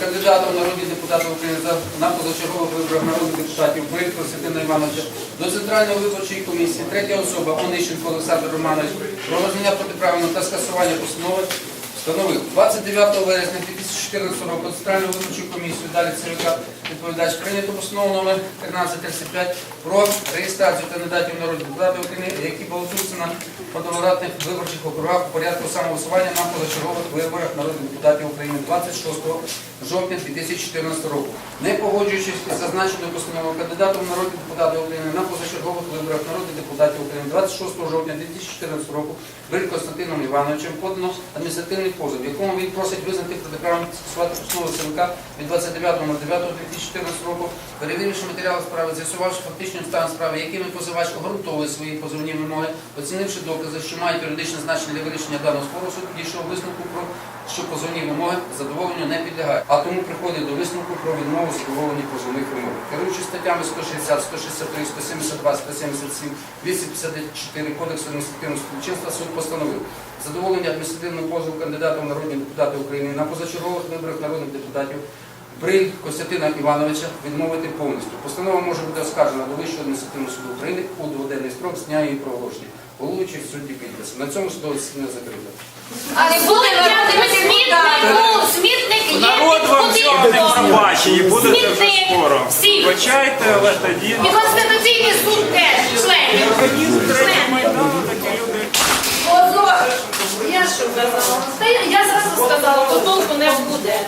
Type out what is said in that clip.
Кандидатом в народні депутати України на позачергових виборах народних депутатів Бриль Костянтина Івановича до Центральної виборчої комісії, третя особа Онищенко Олександр Романович про визнання протиправного та скасування постанови встановив 29 вересня 2014 року Центральну виборчу комісію, далі ЦВК відповідач прийнято постанову номер 1335 про реєстрацію кандидатів в народні депутати України, які балотуються на одномандатних виборчих округах у порядку самовисування на позачергових виборах народних депутатів України 26 жовтня 2014 року. Не погоджуючись із зазначеною постановою кандидатом в народні депутати України на позачергових виборах народних депутатів України 26 жовтня 2014 року Бриль Константином Івановичем подано адміністративний позов, в якому він просить визнати протиправним скасувати постанову ЦВК від 29.09.2014 року, перевіривши матеріали справи, з'ясувавши фактичний стан справи, якими позивач обґрунтовує свої позовні вимоги, оцінивши докази, що мають юридичне значення для вирішення даного спору, суд дійшов висновку про що позовні вимоги задоволенню не підлягають, а тому приходить до висновку про відмову задоволення позовних вимог. Керуючись статтями 160, 163, 172, 177, 254 Кодексу адміністративного судочинства, суд постановив задоволення адміністративного позову кандидата в народні депутати України на позачергових виборах народних депутатів Бриль Костянтина Івановича відмовити повністю. Постанова може бути оскаржена до Вищого адміністративного суду України у дводенний строк з дня її проголошення. Головуючий судді підпис. На цьому судове засідання закрите. Скоро. Вибачайте, але тоді І Конституційний суд теж, членів. організм третього майдану такі люди. Позор. Я що казала? Та я, я зразу сказала, то толку не буде.